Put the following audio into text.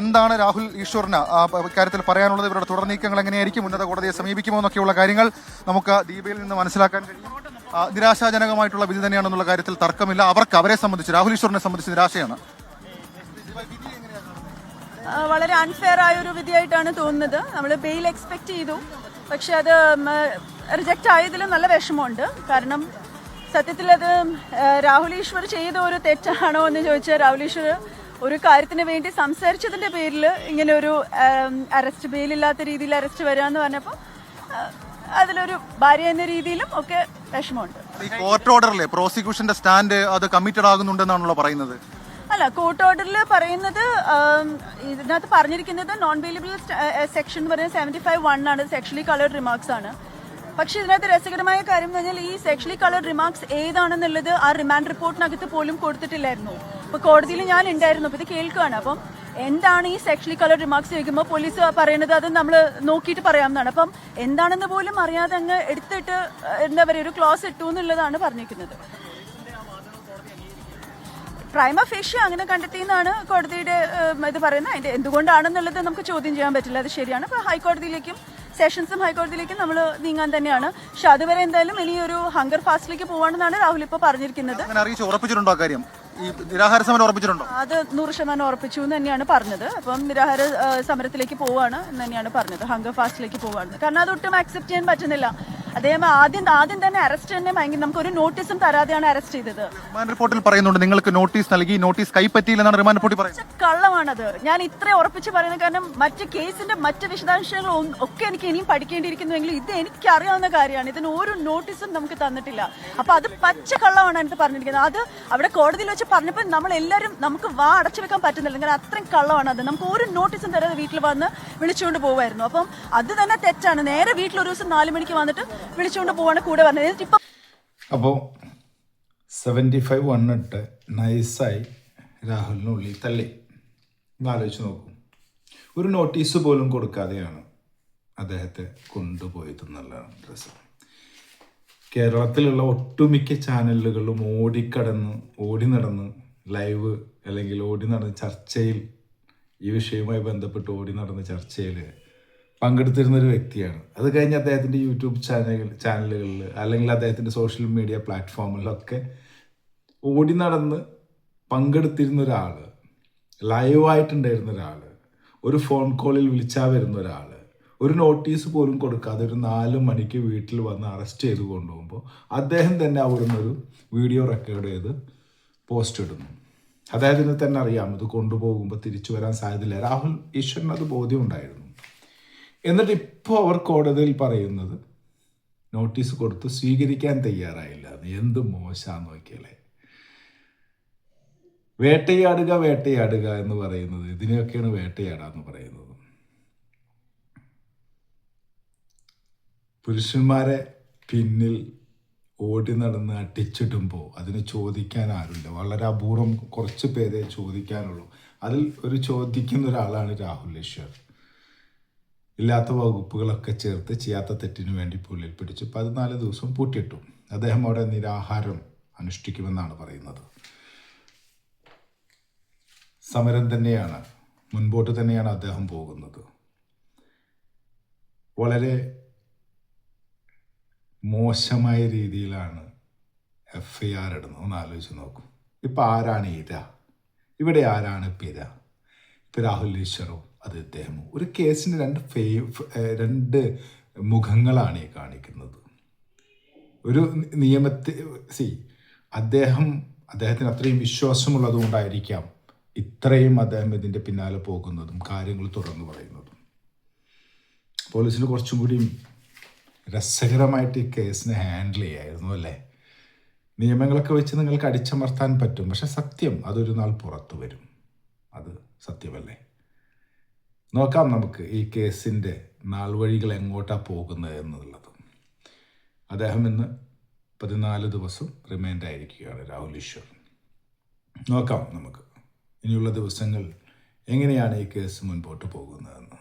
എന്താണ് രാഹുൽ ഈശ്വറിന്? കാര്യത്തിൽ പറയാനുള്ളത് ഇവരുടെ തുടർ നീക്കങ്ങൾ എങ്ങനെയായിരിക്കും? ഉന്നത കോടതിയെ സമീപിക്കുമോ എന്നൊക്കെയുള്ള കാര്യങ്ങൾ നമുക്ക് ദീപയിൽ നിന്ന് മനസ്സിലാക്കാൻ കഴിയും. നിരാശാജനകമായിട്ടുള്ള വിധി തന്നെയാണെന്നുള്ള കാര്യത്തിൽ തർക്കമില്ല. അവർക്ക് അവരെ സംബന്ധിച്ച് രാഹുൽ ഈശ്വറിനെ സംബന്ധിച്ച് നിരാശയാണ്. വളരെ അൺഫെയർ ആയ ഒരു വിധിയായിട്ടാണ് തോന്നുന്നത്. നമ്മൾ ബെയിൽ എക്സ്പെക്ട് ചെയ്തു. പക്ഷെ അത് റിജക്റ്റ് ആയതിൽ നല്ല വിഷമമുണ്ട്. കാരണം സത്യത്തിൽ അത് രാഹുൽ ഈശ്വർ ചെയ്ത ഒരു തെറ്റാണോ എന്ന് ചോദിച്ചാൽ രാഹുൽ ഈശ്വർ ഒരു കാര്യത്തിന് വേണ്ടി സംസാരിച്ചതിന്റെ പേരിൽ ഇങ്ങനെ ഒരു അറസ്റ്റ് ബെയിലില്ലാത്ത രീതിയിൽ അറസ്റ്റ് വരിക എന്ന് പറഞ്ഞപ്പോൾ അതിലൊരു ഭാര്യ എന്ന രീതിയിലും ഒക്കെ വിഷമമുണ്ട്. ഈ കോർട്ട് ഓർഡറിലെ പ്രോസിക്യൂഷന്റെ സ്റ്റാൻഡ് അത് കമ്മിറ്റഡ് ആകുന്നുണ്ടെന്നാണല്ലോ പറയുന്നത്? അല്ല കോർട്ട് ഓർഡറിൽ പറയുന്നത് ഇതിനകത്ത് പറഞ്ഞിരിക്കുന്നത് നോൺ വെയിലബിൾ സെക്ഷൻ എന്ന് പറയുന്നത് സെവന്റി ഫൈവ് വൺ ആണ് സെക്ഷലി കളേർഡ് റിമാർക്സ് ആണ്. പക്ഷെ ഇതിനകത്ത് രസകരമായ കാര്യം എന്ന് പറഞ്ഞാൽ ഈ സെക്ഷലി കളേർഡ് റിമാർക്സ് ഏതാണെന്നുള്ളത് ആ റിമാൻഡ് റിപ്പോർട്ടിനകത്ത് പോലും കൊടുത്തിട്ടില്ലായിരുന്നു. അപ്പൊ കോടതിയിൽ ഞാൻ ഉണ്ടായിരുന്നു. അപ്പൊ ഇത് കേൾക്കുകയാണ് അപ്പം എന്താണ് ഈ സെക്ഷലി കളർ റിമാർക്സ് ചോദിക്കുമ്പോൾ പോലീസ് പറയുന്നത്? അത് നമ്മൾ നോക്കിയിട്ട് പറയാവുന്നതാണ്. അപ്പം എന്താണെന്ന് പോലും അറിയാതെ അങ്ങ് എടുത്തിട്ട് എന്താ പറയുക ഒരു ക്ലോസ് ഇട്ടു എന്നുള്ളതാണ് പറഞ്ഞിരിക്കുന്നത്. പ്രൈമ ഫിഷ് അങ്ങനെ കണ്ടെത്തിയെന്നാണ് കോടതിയുടെ ഇത് പറയുന്നത്. അതിന്റെ എന്തുകൊണ്ടാണെന്നുള്ളത് നമുക്ക് ചോദ്യം ചെയ്യാൻ പറ്റില്ല. അത് ശരിയാണ്. അപ്പൊ ഹൈക്കോടതിയിലേക്കും സെഷൻസും ഹൈക്കോടതിയിലേക്കും നമ്മൾ നീങ്ങാൻ തന്നെയാണ്. പക്ഷെ അതുവരെ എന്തായാലും ഇനിയൊരു ഹങ്കർ ഫാസ്റ്റിലേക്ക് പോവാണെന്നാണ് രാഹുൽ ഇപ്പോൾ പറഞ്ഞിരിക്കുന്നത്. നിരാഹാര സമരം ഉറപ്പിച്ചിട്ടുണ്ടോ അത് നൂറ് ശതമാനം ഉറപ്പിച്ചു എന്ന് തന്നെയാണ് പറഞ്ഞത്. അപ്പം നിരാഹാര സമരത്തിലേക്ക് പോവാണ് എന്ന് തന്നെയാണ് പറഞ്ഞത്. ഹംഗർ ഫാസ്റ്റിലേക്ക് പോവാണ്. കാരണം അത് ഒട്ടും അക്സെപ്റ്റ് ചെയ്യാൻ പറ്റുന്നില്ല. അദ്ദേഹം ആദ്യം ആദ്യം തന്നെ അറസ്റ്റ് തന്നെ ഭയങ്കര നമുക്ക് ഒരു നോട്ടീസും തരാതെയാണ് അറസ്റ്റ് ചെയ്തത്. റിമാൻഡ് റിപ്പോർട്ടിൽ പറയുന്നുണ്ട് നിങ്ങൾക്ക് നോട്ടീസ് നൽകി നോട്ടീസ് കൈപ്പറ്റിയില്ലെന്നാണ് റിമാൻഡ് റിപ്പോർട്ടിൽ പറയുന്നത്. കള്ളമാണത്. ഞാൻ ഇത്ര ഉറപ്പിച്ച് പറയുന്നത് കാരണം മറ്റ് കേസിന്റെ മറ്റ് വിശദാംശങ്ങൾ ഒക്കെ എനിക്ക് ഇനിയും പഠിക്കേണ്ടിയിരിക്കുന്നുവെങ്കിൽ ഇത് എനിക്ക് അറിയാവുന്ന കാര്യമാണ്. ഇതിന് ഒരു നോട്ടീസും നമുക്ക് തന്നിട്ടില്ല. അപ്പൊ അത് പച്ച കള്ളമാണ് എനിക്ക് പറഞ്ഞിരിക്കുന്നത്. അത് അവിടെ കോടതിയിൽ വെച്ച് പറഞ്ഞപ്പോൾ നമ്മൾ എല്ലാവരും നമുക്ക് വാ അടച്ചു വെക്കാൻ പറ്റുന്നില്ല. കാരണം അത്രയും കള്ളമാണ് അത്. നമുക്ക് ഒരു നോട്ടീസും തരാതെ വീട്ടിൽ വന്ന് വിളിച്ചുകൊണ്ട് പോകുമായിരുന്നു അപ്പം അത് തന്നെ തെറ്റാണ്. നേരെ വീട്ടിൽ ഒരു ദിവസം നാല് മണിക്ക് വന്നിട്ട് വിളിച്ചുകൊണ്ട് പോവാണ് കൂടെ പറഞ്ഞത് ഇപ്പൊ അപ്പോൾ സെവന്റി ഫൈവ് വണ്ണിട്ട് നൈസായി രാഹുലിനുള്ളിൽ തള്ളി. ആലോചിച്ച് നോക്കും. ഒരു നോട്ടീസ് പോലും കൊടുക്കാതെയാണ് അദ്ദേഹത്തെ കൊണ്ടുപോയത് എന്നുള്ളതാണ് രസം. കേരളത്തിലുള്ള ഒട്ടുമിക്ക ചാനലുകളും ഓടിക്കടന്ന് ഓടി നടന്ന് ലൈവ് അല്ലെങ്കിൽ ഓടി നടന്ന് ചർച്ചയിൽ ഈ വിഷയവുമായി ബന്ധപ്പെട്ട് ഓടി നടന്ന ചർച്ചയിൽ പങ്കെടുത്തിരുന്ന ഒരു വ്യക്തിയാണ്. അത് കഴിഞ്ഞ് അദ്ദേഹത്തിന്റെ യൂട്യൂബ് ചാനൽ ചാനലുകളിൽ അല്ലെങ്കിൽ അദ്ദേഹത്തിന്റെ സോഷ്യൽ മീഡിയ പ്ലാറ്റ്ഫോമിലൊക്കെ ഓടി നടന്ന് പങ്കെടുത്തിരുന്ന ഒരാൾ ലൈവായിട്ടുണ്ടായിരുന്ന ഒരാൾ ഒരു ഫോൺ കോളിൽ വിളിച്ചാൽ വരുന്ന ഒരാൾ ഒരു നോട്ടീസ് പോലും കൊടുക്കാതെ ഒരു നാല് മണിക്ക് വീട്ടിൽ വന്ന് അറസ്റ്റ് ചെയ്ത് കൊണ്ടുപോകുമ്പോൾ അദ്ദേഹം തന്നെ അവിടുന്ന് ഒരു വീഡിയോ റെക്കോർഡ് ചെയ്ത് പോസ്റ്റ് ഇടുന്നു. അദ്ദേഹത്തിന് തന്നെ അറിയാം ഇത് കൊണ്ടുപോകുമ്പോൾ തിരിച്ചു വരാൻ സാധ്യതയില്ല. രാഹുൽ ഈശ്വരന് അത് ബോധ്യമുണ്ടായിരുന്നു എന്നിട്ട് ഇപ്പോൾ അവർ കോടതിയിൽ പറയുന്നത് നോട്ടീസ് കൊടുത്ത് സ്വീകരിക്കാൻ തയ്യാറായില്ല. എന്ത് മോശമാണ് നോക്കിയാലേ വേട്ടയാടുക വേട്ടയാടുക എന്ന് പറയുന്നത് ഇതിനെയൊക്കെയാണ് വേട്ടയാടുക എന്ന് പറയുന്നത്. പുരുഷന്മാരെ പിന്നിൽ ഓടി നടന്ന് അടിച്ചിടുമ്പോൾ അതിന് ചോദിക്കാൻ ആരുമില്ല. വളരെ അപൂർവം കുറച്ച് പേരെ ചോദിക്കാനുള്ളൂ. അതിൽ ഒരു ചോദിക്കുന്ന ഒരാളാണ് രാഹുൽ ഈശ്വർ. ഇല്ലാത്ത വകുപ്പുകളൊക്കെ ചേർത്ത് ചെയ്യാത്ത തെറ്റിനു വേണ്ടി പുള്ളിൽ പിടിച്ച് പതിനാല് ദിവസം പൂട്ടിയിട്ടു. അദ്ദേഹം അവിടെ നിരാഹാരം അനുഷ്ഠിക്കുമെന്നാണ് പറയുന്നത്. സമരം തന്നെയാണ്. മുൻപോട്ട് തന്നെയാണ് അദ്ദേഹം പോകുന്നത്. വളരെ മോശമായ രീതിയിലാണ് എഫ് ഐ ആർ ഇടുന്നത്. ഒന്ന് ആലോചിച്ച് നോക്കും. ഇപ്പം ആരാണ് ഇര ഇവിടെ ആരാണ് പിര ഇപ്പം രാഹുൽ അത് ഇദ്ദേഹം. ഒരു കേസിന് രണ്ട് ഫേ രണ്ട് മുഖങ്ങളാണ് ഈ കാണിക്കുന്നത്. ഒരു നിയമത്തെ സി അദ്ദേഹം അദ്ദേഹത്തിന് അത്രയും വിശ്വാസമുള്ളത് കൊണ്ടായിരിക്കാം ഇത്രയും അദ്ദേഹം ഇതിന്റെ പിന്നാലെ പോകുന്നതും കാര്യങ്ങൾ തുറന്നു പറയുന്നതും. പോലീസിന് കുറച്ചും കൂടിയും രസകരമായിട്ട് ഈ കേസിനെ ഹാൻഡിൽ ചെയ്യായിരുന്നു അല്ലേ? നിയമങ്ങളൊക്കെ വെച്ച് നിങ്ങൾക്ക് അടിച്ചമർത്താൻ പറ്റും. പക്ഷെ സത്യം അതൊരു നാൾ പുറത്തു വരും. അത് സത്യമല്ലേ? നോക്കാം നമുക്ക് ഈ കേസിന്റെ നാൾ വഴികൾ എങ്ങോട്ടാണ് പോകുന്നത് എന്നുള്ളത്. അദ്ദേഹം ഇന്ന് പതിനാല് ദിവസം റിമൈൻഡ് ആയിരിക്കുകയാണ് രാഹുൽ ഈശ്വർ. നോക്കാം നമുക്ക് ഇനിയുള്ള ദിവസങ്ങൾ എങ്ങനെയാണ് ഈ കേസ് മുൻപോട്ട് പോകുന്നതെന്ന്.